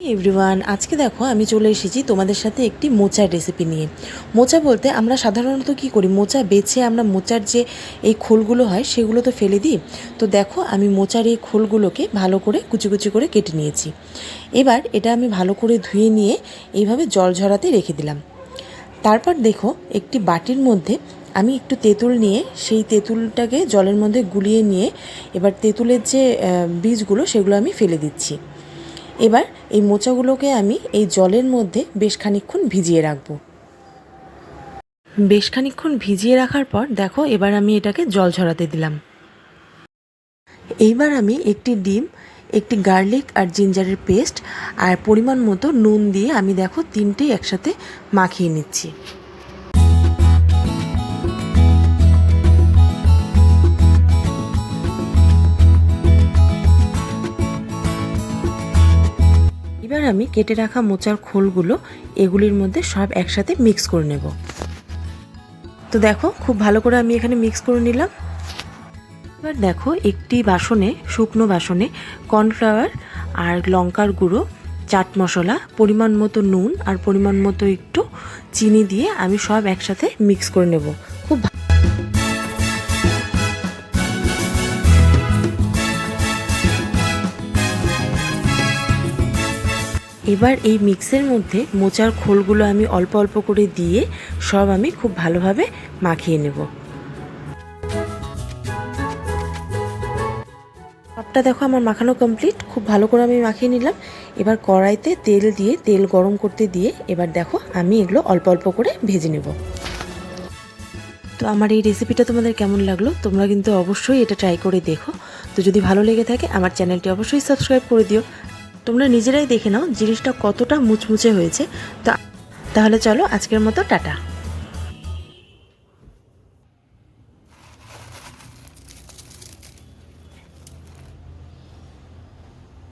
Everyone আজকে দেখো আমি চলে এসেছি তোমাদের সাথে একটি মোচার রেসিপি নিয়ে। মোচা বলতে আমরা সাধারণত কি করি? মোচা বেছে আমরা মোচার যে এই খোলগুলো হয় সেগুলো তো ফেলে দিই। তো দেখো আমি মোচার এই খোলগুলোকে ভালো করে কুচি কুচি করে কেটে নিয়েছি। এবার এটা আমি ভালো করে ধুয়ে নিয়ে এইভাবে জল ঝরাতে রেখে দিলাম। তারপর দেখো একটি বাটির মধ্যে আমি একটু তেঁতুল নিয়ে, সেই তেঁতুলটাকে জলের মধ্যে গুলিয়ে নিয়ে এবার তেঁতুলের যে বীজগুলো সেগুলো আমি ফেলে দিচ্ছি। এবার এই মোচাগুলোকে আমি এই জলের মধ্যে বেশ খানিকক্ষণ ভিজিয়ে রাখব। বেশ খানিকক্ষণ ভিজিয়ে রাখার পর দেখো, এবার আমি এটাকে জল ঝরাতে দিলাম। এইবার আমি একটি ডিম, একটি গার্লিক আর জিঞ্জারের পেস্ট আর পরিমাণ মতো নুন দিয়ে আমি দেখো তিনটেই একসাথে মাখিয়ে নিচ্ছি। এবার আমি কেটে রাখা মোচার খোলগুলো এগুলির মধ্যে সব একসাথে মিক্স করে নেব। তো দেখো, খুব ভালো করে আমি এখানে মিক্স করে নিলাম। এবার দেখো, একটি বাসনে, শুকনো বাসনে কর্নফ্লাওয়ার আর লঙ্কার গুঁড়ো, চাট মশলা, পরিমাণ মতো নুন আর পরিমাণ মতো একটু চিনি দিয়ে আমি সব একসাথে মিক্স করে নেব। খুব এবার এই মিক্সের মধ্যে মোচার খোলগুলো আমি অল্প অল্প করে দিয়ে সব আমি খুব ভালোভাবে মাখিয়ে নেব। সবটা দেখো আমার মাখানো কমপ্লিট খুব ভালো করে আমি মাখিয়ে নিলাম। এবার কড়াইতে তেল দিয়ে, তেল গরম করতে দিয়ে এবার দেখো আমি এগুলো অল্প অল্প করে ভেজে নেব। তো আমার এই রেসিপিটা তোমাদের কেমন লাগল? তোমরা কিন্তু অবশ্যই এটা ট্রাই করে দেখো। তো যদি ভালো লেগে থাকে, আমার চ্যানেলটি অবশ্যই সাবস্ক্রাইব করে দিও। তোমরা নিজেরাই দেখে নাও জিনিসটা কতটা মুচমুচে হয়েছে। তা তাহলে চলো আজকের মতো টাটা।